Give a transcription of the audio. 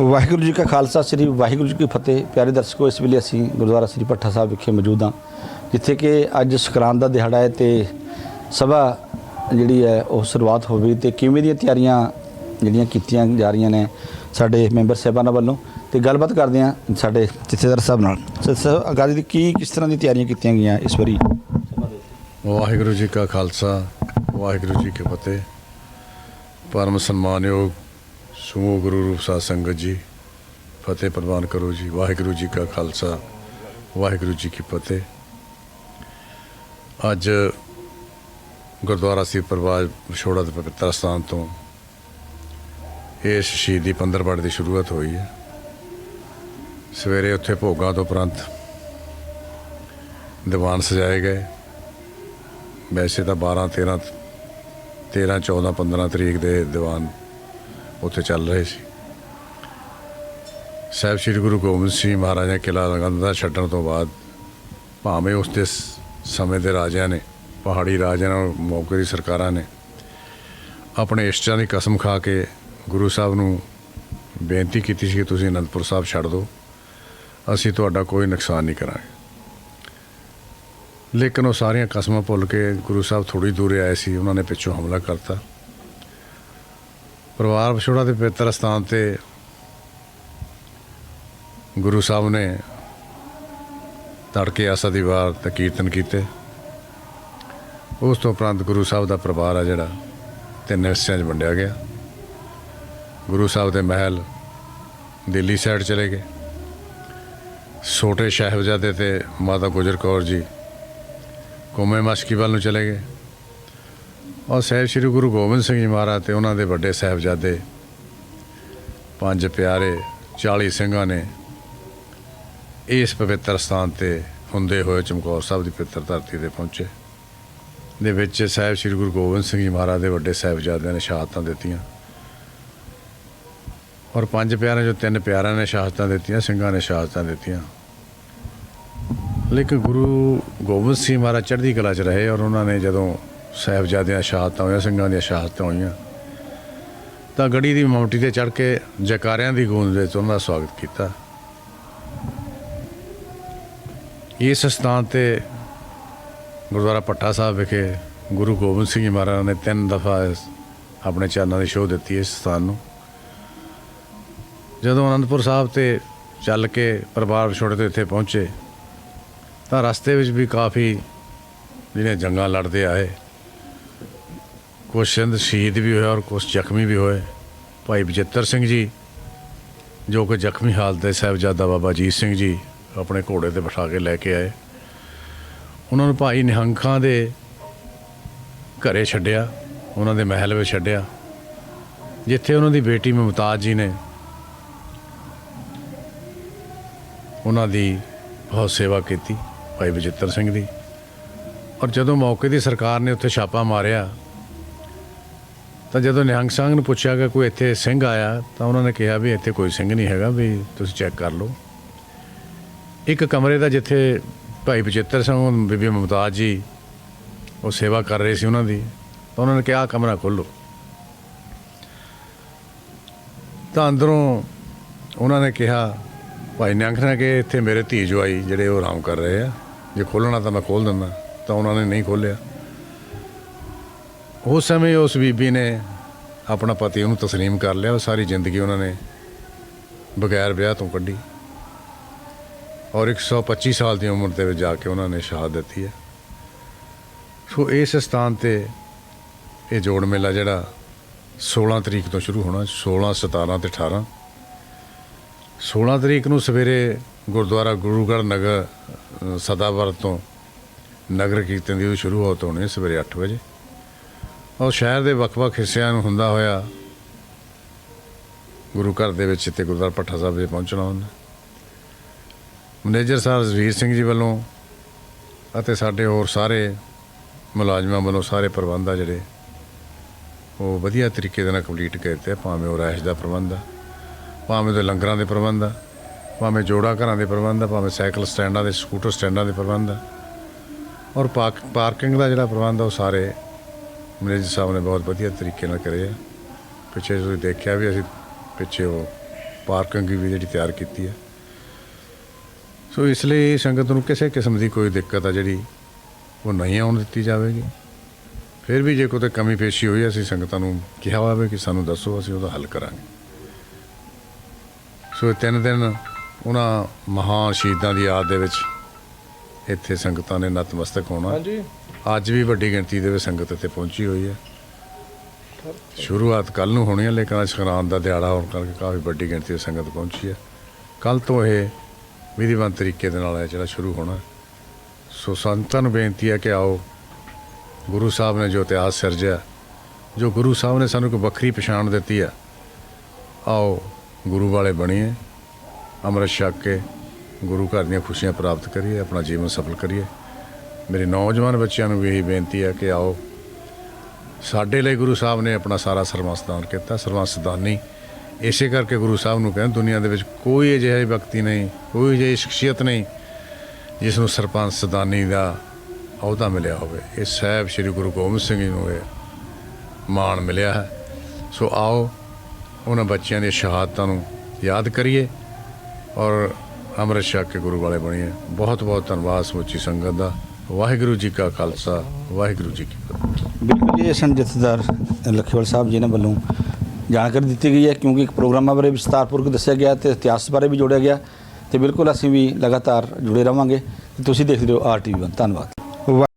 ਵਾਹਿਗੁਰੂ ਜੀ ਕਾ ਖਾਲਸਾ, ਸ੍ਰੀ ਵਾਹਿਗੁਰੂ ਜੀ ਕੀ ਫਤਿਹ। ਪਿਆਰੇ ਦਰਸ਼ਕੋ, ਇਸ ਵੇਲੇ ਅਸੀਂ ਗੁਰਦੁਆਰਾ ਸ੍ਰੀ ਭੱਠਾ ਸਾਹਿਬ ਵਿਖੇ ਮੌਜੂਦ ਹਾਂ, ਜਿੱਥੇ ਕਿ ਅੱਜ ਸੰਕਰਾਂਤ ਦਾ ਦਿਹਾੜਾ ਹੈ ਤੇ ਸਭਾ ਜਿਹੜੀ ਹੈ, ਉਹ ਸ਼ੁਰੂਆਤ ਹੋ ਗਈ ਤੇ ਕਿਵੇਂ ਦੀਆਂ ਤਿਆਰੀਆਂ ਜਿਹੜੀਆਂ ਕੀਤੀਆਂ ਜਾ ਰਹੀਆਂ ਨੇ ਸਾਡੇ ਮੈਂਬਰ ਸਾਹਿਬਾਨਾਂ ਵੱਲੋਂ ਤੇ ਗੱਲਬਾਤ ਕਰਦੇ ਹਾਂ ਸਾਡੇ ਜਥੇਦਾਰ ਸਾਹਿਬ ਨਾਲ। ਸਰ ਸਾਹਿਬ ਦੀ ਕੀ, ਕਿਸ ਤਰ੍ਹਾਂ ਦੀ ਤਿਆਰੀਆਂ ਕੀਤੀਆਂ ਗਈਆਂ ਇਸ ਵਾਰੀ? ਵਾਹਿਗੁਰੂ ਜੀ ਕਾ ਖਾਲਸਾ, ਵਾਹਿਗੁਰੂ ਜੀ ਕੀ ਫਤਿਹ। ਪਰਮ ਸਨਮਾਨਯੋਗ ਸਮੂਹ ਗੁਰੂ ਰੂਪ ਸਾਧ ਸੰਗਤ ਜੀ, ਫਤਿਹ ਪ੍ਰਵਾਨ ਕਰੋ ਜੀ, ਵਾਹਿਗੁਰੂ ਜੀ ਕਾ ਖਾਲਸਾ, ਵਾਹਿਗੁਰੂ ਜੀ ਕੀ ਫਤਿਹ। ਅੱਜ ਗੁਰਦੁਆਰਾ ਸੀ ਪ੍ਰਵਾਜ ਵਿਛੋੜਾ ਦੇ ਪਵਿੱਤਰ ਸਥਾਨ ਤੋਂ ਇਸ ਸ਼ਹੀਦੀ ਪੰਦਰਵਾੜ ਦੀ ਸ਼ੁਰੂਆਤ ਹੋਈ ਹੈ। ਸਵੇਰੇ ਉੱਥੇ ਭੋਗਾਂ ਤੋਂ ਉਪਰੰਤ ਦੀਵਾਨ ਸਜਾਏ ਗਏ। ਵੈਸੇ ਤਾਂ 12 13 13 14 15 ਤਰੀਕ ਦੇ ਦੀਵਾਨ ਉੱਥੇ ਚੱਲ ਰਹੇ ਸੀ। ਸਾਹਿਬ ਸ੍ਰੀ ਗੁਰੂ ਗੋਬਿੰਦ ਸਿੰਘ ਮਹਾਰਾਜ ਨੇ ਕਿਲਾ ਲੰਗੰਦਾ ਛੱਡਣ ਤੋਂ ਬਾਅਦ ਭਾਵੇਂ ਉਸ ਦੇ ਸਮੇਂ ਦੇ ਰਾਜਿਆਂ ਨੇ, ਪਹਾੜੀ ਰਾਜਿਆਂ ਨਾਲ ਮੌਕੇ ਦੀ ਸਰਕਾਰਾਂ ਨੇ ਆਪਣੇ ਇਸ਼ਟਾਂ ਦੀ ਕਸਮ ਖਾ ਕੇ ਗੁਰੂ ਸਾਹਿਬ ਨੂੰ ਬੇਨਤੀ ਕੀਤੀ ਸੀ ਕਿ ਤੁਸੀਂ ਅਨੰਦਪੁਰ ਸਾਹਿਬ ਛੱਡ ਦਿਓ। ਅਸੀਂ ਤੁਹਾਡਾ ਕੋਈ ਨੁਕਸਾਨ ਨਹੀਂ ਕਰਾਂਗੇ। ਲੇਕਿਨ ਉਹ ਸਾਰੀਆਂ ਕਸਮਾਂ ਭੁੱਲ ਕੇ ਗੁਰੂ ਸਾਹਿਬ ਥੋੜੀ ਦੂਰ ਆਏ ਸੀ। ਉਹਨਾਂ ਨੇ ਪਿੱਛੋਂ ਹਮਲਾ ਕਰਤਾ। ਪਰਿਵਾਰ ਵਿਛੋੜਾ ਦੇ ਪਵਿੱਤਰ ਸਥਾਨ ਤੇ ਗੁਰੂ ਸਾਹਿਬ ਨੇ ਤੜਕੇ ਆਸਾ ਦੀ ਵਾਰ ਤੇ ਕੀਰਤਨ ਕੀਤੇ। ਉਸ ਤੋਂ ਉਪਰੰਤ ਗੁਰੂ ਸਾਹਿਬ ਦਾ ਪਰਿਵਾਰ ਆ ਜਿਹੜਾ ਤਿੰਨ ਹਿੱਸਿਆਂ 'ਚ ਵੰਡਿਆ ਗਿਆ। ਗੁਰੂ ਸਾਹਿਬ ਦੇ ਮਹਿਲ ਦਿੱਲੀ ਸਾਈਡ ਚਲੇ ਗਏ। ਛੋਟੇ ਸਾਹਿਬਜ਼ਾਦੇ ਤੇ ਮਾਤਾ ਗੁਜਰ ਕੌਰ ਜੀ ਕੋਮੇ ਮਸਕੀ ਵੱਲ ਨੂੰ ਚਲੇ ਗਏ। ਔਰ ਸਾਹਿਬ ਸ੍ਰੀ ਗੁਰੂ ਗੋਬਿੰਦ ਸਿੰਘ ਜੀ ਮਹਾਰਾਜ ਤੇ ਉਹਨਾਂ ਦੇ ਵੱਡੇ ਸਾਹਿਬਜ਼ਾਦੇ, ਪੰਜ ਪਿਆਰੇ 40 ਸਿੰਘਾਂ ਨੇ ਇਸ ਪਵਿੱਤਰ ਸਥਾਨ ਤੇ ਹੁੰਦੇ ਹੋਏ ਚਮਕੌਰ ਸਾਹਿਬ ਦੀ ਪਵਿੱਤਰ ਧਰਤੀ ਤੇ ਪਹੁੰਚੇ, ਦੇ ਵਿੱਚ ਸਾਹਿਬ ਸ੍ਰੀ ਗੁਰੂ ਗੋਬਿੰਦ ਸਿੰਘ ਜੀ ਮਹਾਰਾਜ ਦੇ ਵੱਡੇ ਸਾਹਿਬਜ਼ਾਦਿਆਂ ਨੇ ਸ਼ਹਾਦਤਾਂ ਦਿੱਤੀਆਂ ਔਰ ਪੰਜ ਪਿਆਰਿਆਂ ਜੋ ਤਿੰਨ ਪਿਆਰਿਆਂ ਨੇ ਸ਼ਹਾਦਤਾਂ ਦਿੱਤੀਆਂ, ਸਿੰਘਾਂ ਨੇ ਸ਼ਹਾਦਤਾਂ ਦਿੱਤੀਆਂ। ਲੇਕਿਨ ਗੁਰੂ ਗੋਬਿੰਦ ਸਿੰਘ ਮਹਾਰਾਜ ਚੜ੍ਹਦੀ ਕਲਾ 'ਚ ਰਹੇ ਔਰ ਉਹਨਾਂ ਨੇ ਜਦੋਂ ਸਾਹਿਬਜ਼ਾਦਿਆਂ ਸ਼ਹਾਦਤਾਂ ਹੋਈਆਂ, ਸਿੰਘਾਂ ਦੀਆਂ ਸ਼ਹਾਦਤਾਂ ਹੋਈਆਂ। ਤਾਂ ਗੜੀ ਦੀ ਮੌਂਟੀ ਤੇ ਚੜ੍ਹ ਕੇ ਜਕਾਰਿਆਂ ਦੀ ਗੂੰਜ ਵਿੱਚ ਉਹਨਾਂ ਦਾ ਸਵਾਗਤ ਕੀਤਾ। ਇਸ ਸਥਾਨ ਤੇ ਗੁਰਦੁਆਰਾ ਪੱਠਾ ਸਾਹਿਬ ਵਿਖੇ ਗੁਰੂ ਗੋਬਿੰਦ ਸਿੰਘ ਜੀ ਮਹਾਰਾਜ ਨੇ ਤਿੰਨ ਦਫਾ ਆਪਣੇ ਚਰਨਾਂ ਦੀ ਸ਼ੋਅ ਦਿੱਤੀ ਇਸ ਸਥਾਨ ਨੂੰ। ਜਦੋਂ ਅਨੰਦਪੁਰ ਸਾਹਿਬ ਤੇ ਚੱਲ ਕੇ ਪਰਿਵਾਰ ਵਿਛੋੜੇ ਤੋਂ ਇੱਥੇ ਪਹੁੰਚੇ, ਤਾਂ ਰਸਤੇ ਵਿੱਚ ਵੀ ਕਾਫੀ ਜਿਹਨੇ ਜੰਗਾਂ ਲੜਦੇ ਆਏ। ਕੁਛ ਸਿੰਧ ਸ਼ਹੀਦ ਵੀ ਹੋਏ ਔਰ ਕੁਛ ਜ਼ਖਮੀ ਵੀ ਹੋਏ। ਭਾਈ ਬਜਿੱਤਰ ਸਿੰਘ ਜੀ, ਜੋ ਕਿ ਜ਼ਖਮੀ ਹਾਲਤ ਦੇ ਸਾਹਿਬਜ਼ਾਦਾ ਬਾਬਾ ਅਜੀਤ ਸਿੰਘ ਜੀ ਆਪਣੇ ਘੋੜੇ ਤੇ ਬਿਠਾ ਕੇ ਲੈ ਕੇ ਆਏ। ਉਹਨਾਂ ਨੂੰ ਭਾਈ ਨਿਹੰਗਾਂ ਦੇ ਘਰੇ ਛੱਡਿਆ, ਉਹਨਾਂ ਦੇ ਮਹਿਲ ਵਿੱਚ ਛੱਡਿਆ, ਜਿੱਥੇ ਉਹਨਾਂ ਦੀ ਬੇਟੀ ਮੁਮਤਾਜ਼ ਜੀ ਨੇ ਉਹਨਾਂ ਦੀ ਬਹੁਤ ਸੇਵਾ ਕੀਤੀ, ਭਾਈ ਬਜਿੱਤਰ ਸਿੰਘ ਦੀ। ਔਰ ਜਦੋਂ ਮੌਕੇ ਦੀ ਸਰਕਾਰ ਨੇ ਉੱਥੇ ਛਾਪਾ ਮਾਰਿਆ ਤਾਂ ਜਦੋਂ ਨਿਹੰਗ ਸਿੰਘ ਨੂੰ ਪੁੱਛਿਆ ਕਿ ਕੋਈ ਇੱਥੇ ਸਿੰਘ ਆਇਆ, ਤਾਂ ਉਹਨਾਂ ਨੇ ਕਿਹਾ ਵੀ ਇੱਥੇ ਕੋਈ ਸਿੰਘ ਨਹੀਂ ਹੈਗਾ, ਵੀ ਤੁਸੀਂ ਚੈੱਕ ਕਰ ਲਓ। ਇੱਕ ਕਮਰੇ ਦਾ ਜਿੱਥੇ ਭਾਈ ਬਚਿੱਤਰ ਸਿੰਘ, ਬੀਬੀ ਮੁਮਤਾਜ਼ ਜੀ, ਉਹ ਸੇਵਾ ਕਰ ਰਹੇ ਸੀ ਉਹਨਾਂ ਦੀ, ਤਾਂ ਉਹਨਾਂ ਨੇ ਕਿਹਾ ਕਮਰਾ ਖੋਲੋ ਤਾਂ ਅੰਦਰੋਂ ਉਹਨਾਂ ਨੇ ਕਿਹਾ, ਭਾਈ ਨਿਹੰਗ ਨੇ ਕਿ ਇੱਥੇ ਮੇਰੇ ਧੀ ਜਵਾਈ, ਜਿਹੜੇ ਉਹ ਆਰਾਮ ਕਰ ਰਹੇ ਆ। ਜੇ ਖੋਲਣਾ ਤਾਂ ਮੈਂ ਖੋਲ ਦਿੰਦਾ। ਤਾਂ ਉਹਨਾਂ ਨੇ ਨਹੀਂ ਖੋਲਿਆ ਉਸ ਸਮੇਂ ਉਸ ਬੀਬੀ ਨੇ ਆਪਣਾ ਪਤੀ ਉਹਨੂੰ تسلیم ਕਰ ਲਿਆ ਉਹ ਸਾਰੀ ਜ਼ਿੰਦਗੀ ਉਹਨਾਂ ਨੇ ਬਗੈਰ ਵਿਆਹ ਤੋਂ ਕੱਢੀ ਔਰ 125 ਸਾਲ ਦੀ ਉਮਰ ਦੇ ਵਿੱਚ ਜਾ ਕੇ ਉਹਨਾਂ ਨੇ ਸ਼ਹਾਦਤ ਦਿੱਤੀ ਹੈ ਸੋ ਇਸ ਸਥਾਨ ਤੇ ਇਹ ਜੋੜ ਮੇਲਾ ਜਿਹੜਾ 16 ਤਰੀਕ ਤੋਂ ਸ਼ੁਰੂ ਹੋਣਾ 16 17 ਤੇ 18 16 ਤਰੀਕ ਨੂੰ ਸਵੇਰੇ ਗੁਰਦੁਆਰਾ ਗੁਰੂਗੜ੍ਹ ਨਗਰ ਅ, ਸਦਾਵਰ ਤੋਂ ਨਗਰ ਕੀਰਤਨ ਦੀ ਸ਼ੁਰੂ ਹੋ ਹੋਣੀ ਹੈ ਸਵੇਰੇ 8 ਵਜੇ ਔਰ ਸ਼ਹਿਰ ਦੇ ਵੱਖ-ਵੱਖ ਹਿੱਸਿਆਂ ਨੂੰ ਹੁੰਦਾ ਹੋਇਆ ਗੁਰੂ ਘਰ ਦੇ ਵਿੱਚ ਤੇ ਗੁਰਦੁਆਰਾ ਭੱਠਾ ਸਾਹਿਬ ਦੇ ਪਹੁੰਚਣਾ ਹੁੰਦਾ। ਮੈਨੇਜਰ ਸਾਹਿਬ ਰਵੀਰ ਸਿੰਘ ਜੀ ਵੱਲੋਂ ਅਤੇ ਸਾਡੇ ਹੋਰ ਸਾਰੇ ਮੁਲਾਜ਼ਮਾਂ ਵੱਲੋਂ ਸਾਰੇ ਪ੍ਰਬੰਧ ਆ ਜਿਹੜੇ, ਉਹ ਵਧੀਆ ਤਰੀਕੇ ਦੇ ਨਾਲ ਕੰਪਲੀਟ ਕੀਤੇ ਭਾਵੇਂ ਉਹ ਰਹਿਸ਼ ਦਾ ਪ੍ਰਬੰਧ ਆ, ਭਾਵੇਂ ਉਹਦੇ ਲੰਗਰਾਂ ਦੇ ਪ੍ਰਬੰਧ ਆ, ਭਾਵੇਂ ਜੋੜਾ ਘਰਾਂ ਦੇ ਪ੍ਰਬੰਧ ਆ, ਭਾਵੇਂ ਸਾਈਕਲ ਸਟੈਂਡਾਂ ਦੇ, ਸਕੂਟਰ ਸਟੈਂਡਾਂ ਦੇ ਪ੍ਰਬੰਧ ਆ। ਔਰ ਪਾਰਕ- ਪਾਰਕਿੰਗ ਦਾ ਜਿਹੜਾ ਪ੍ਰਬੰਧ ਆ, ਉਹ ਸਾਰੇ ਮੈਨੇਜਰ ਸਾਹਿਬ ਨੇ ਬਹੁਤ ਵਧੀਆ ਤਰੀਕੇ ਨਾਲ ਕਰੇ ਆ ਪਿੱਛੇ ਤੁਸੀਂ ਦੇਖਿਆ ਵੀ ਅਸੀਂ ਪਿੱਛੇ ਉਹ ਪਾਰਕਿੰਗ ਵੀ ਜਿਹੜੀ ਤਿਆਰ ਕੀਤੀ ਹੈ। ਸੋ ਇਸ ਲਈ ਸੰਗਤ ਨੂੰ ਕਿਸੇ ਕਿਸਮ ਦੀ ਕੋਈ ਦਿੱਕਤ ਆ ਜਿਹੜੀ ਉਹ ਨਹੀਂ ਆਉਣ ਦਿੱਤੀ ਜਾਵੇਗੀ। ਫਿਰ ਵੀ ਜੇ ਕੋਈ ਕਮੀ ਪੇਸ਼ੀ ਹੋਈ, ਅਸੀਂ ਸੰਗਤਾਂ ਨੂੰ ਕਿਹਾ ਹੋਵੇ ਕਿ ਸਾਨੂੰ ਦੱਸੋ, ਅਸੀਂ ਉਹਦਾ ਹੱਲ ਕਰਾਂਗੇ। ਸੋ ਇਹ ਤਿੰਨ ਦਿਨ ਉਹਨਾਂ ਮਹਾਨ ਸ਼ਹੀਦਾਂ ਦੀ ਯਾਦ ਦੇ ਵਿੱਚ ਇੱਥੇ ਸੰਗਤਾਂ ਨੇ ਨਤਮਸਤਕ ਹੋਣਾ। ਹਾਂਜੀ। ਅੱਜ ਵੀ ਵੱਡੀ ਗਿਣਤੀ ਦੇ ਵਿੱਚ ਸੰਗਤ ਇੱਥੇ ਪਹੁੰਚੀ ਹੋਈ ਹੈ। ਸ਼ੁਰੂਆਤ ਕੱਲ ਨੂੰ ਹੋਣੀ ਹੈ, ਲੇਕਿਨ ਅੱਜ ਸੰਗਰਾਂਦ ਦਾ ਦਿਹਾੜਾ ਹੋਣ ਕਰਕੇ ਕਾਫੀ ਵੱਡੀ ਗਿਣਤੀ ਵਿੱਚ ਸੰਗਤ ਪਹੁੰਚੀ ਹੈ। ਕੱਲ ਤੋਂ ਇਹ ਵਿਧੀਵੰਤ ਤਰੀਕੇ ਦੇ ਨਾਲ ਹੈ ਜਿਹੜਾ ਸ਼ੁਰੂ ਹੋਣਾ ਸੋ ਸੰਤਾਂ ਨੂੰ ਬੇਨਤੀ ਹੈ ਕਿ ਆਓ, ਗੁਰੂ ਸਾਹਿਬ ਨੇ ਜੋ ਇਤਿਹਾਸ ਸਿਰਜਿਆ, ਜੋ ਗੁਰੂ ਸਾਹਿਬ ਨੇ ਸਾਨੂੰ ਇੱਕ ਵੱਖਰੀ ਪਛਾਣ ਦਿੱਤੀ ਹੈ, ਆਓ ਗੁਰੂ ਵਾਲੇ ਬਣੀਏ, ਅੰਮ੍ਰਿਤ ਛਕ ਕੇ ਗੁਰੂ ਘਰ ਦੀਆਂ ਖੁਸ਼ੀਆਂ ਪ੍ਰਾਪਤ ਕਰੀਏ, ਆਪਣਾ ਜੀਵਨ ਸਫਲ ਕਰੀਏ। ਮੇਰੇ ਨੌਜਵਾਨ ਬੱਚਿਆਂ ਨੂੰ ਵੀ ਇਹੀ ਬੇਨਤੀ ਹੈ ਕਿ ਆਓ। ਸਾਡੇ ਲਈ ਗੁਰੂ ਸਾਹਿਬ ਨੇ ਆਪਣਾ ਸਾਰਾ ਸਰਮਸਦਾਨ ਕੀਤਾ ਸਰਮਸਦਾਨੀ ਇਸੇ ਕਰਕੇ ਗੁਰੂ ਸਾਹਿਬ ਨੂੰ ਕਹਿੰਦੇ, ਦੁਨੀਆ ਦੇ ਵਿੱਚ ਕੋਈ ਅਜਿਹਾ ਵਿਅਕਤੀ ਨਹੀਂ, ਕੋਈ ਅਜਿਹੀ ਸ਼ਖਸੀਅਤ ਨਹੀਂ, ਜਿਸ ਨੂੰ ਸਰਪੰਚ ਸਦਾਨੀ ਦਾ ਅਹੁਦਾ ਮਿਲਿਆ ਹੋਵੇ। ਇਹ ਸਾਹਿਬ ਸ੍ਰੀ ਗੁਰੂ ਗੋਬਿੰਦ ਸਿੰਘ ਜੀ ਨੂੰ ਇਹ ਮਾਣ ਮਿਲਿਆ ਹੈ। ਸੋ ਆਓ, ਉਹਨਾਂ ਬੱਚਿਆਂ ਦੀਆਂ ਸ਼ਹਾਦਤਾਂ ਨੂੰ ਯਾਦ ਕਰੀਏ ਔਰ ਅੰਮ੍ਰਿਤ ਛਕ ਕੇ ਗੁਰੂ ਵਾਲੇ ਬਣੀਏ। ਬਹੁਤ ਬਹੁਤ ਧੰਨਵਾਦ ਸਮੁੱਚੀ ਸੰਗਤ ਦਾ। ਵਾਹਿਗੁਰੂ ਜੀ ਕਾ ਖਾਲਸਾ ਵਾਹਿਗੁਰੂ ਜੀ ਕੀ ਫਤਿਹ। ਬਿਲਕੁਲ ਜੀ, ਇਹ ਸਨ ਜਥੇਦਾਰ ਲਖੀਵਾਲ ਸਾਹਿਬ ਜੀ ਨੇ ਵੱਲੋਂ ਜਾਣਕਾਰੀ ਦਿੱਤੀ ਗਈ ਹੈ ਕਿਉਂਕਿ ਇੱਕ ਪ੍ਰੋਗਰਾਮਾਂ ਬਾਰੇ ਵਿਸਤਾਰਪੂਰਵਕ ਦੱਸਿਆ ਗਿਆ ਤੇ ਇਤਿਹਾਸ ਬਾਰੇ ਵੀ ਜੋੜਿਆ ਗਿਆ ਤੇ ਬਿਲਕੁਲ ਅਸੀਂ ਵੀ ਲਗਾਤਾਰ ਜੁੜੇ ਰਵਾਂਗੇ ਤੁਸੀਂ ਦੇਖਦੇ ਰਹੋ ਆਰਟੀਵੀ ਧੰਨਵਾਦ।